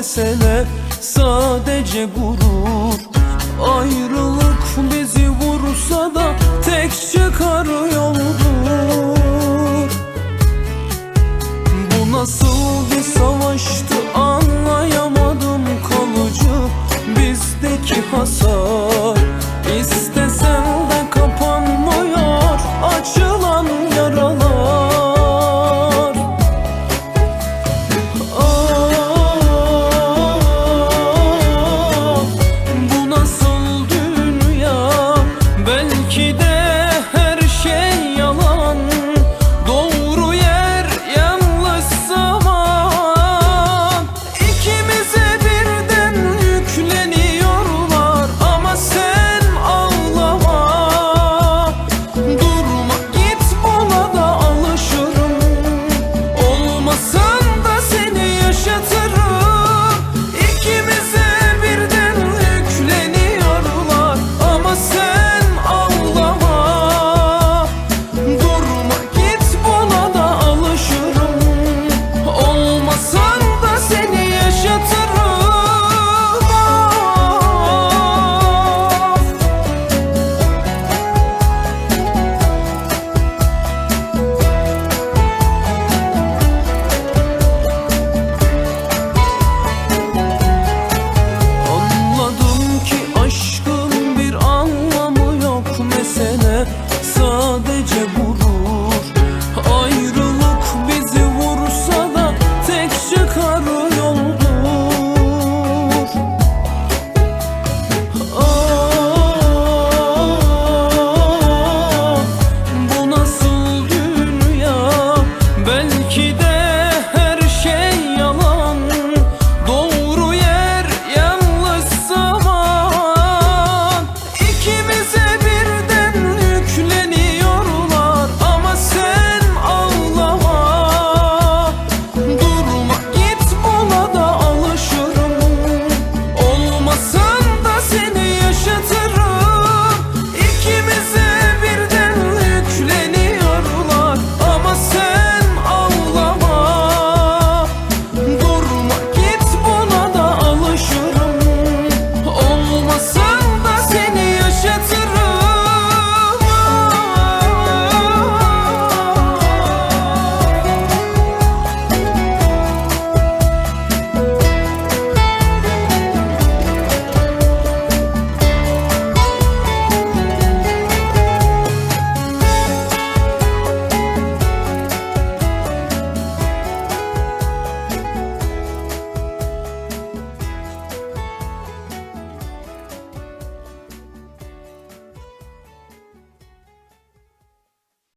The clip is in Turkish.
mesele sadece gurur. Ayrılık bizi vursa da The sadece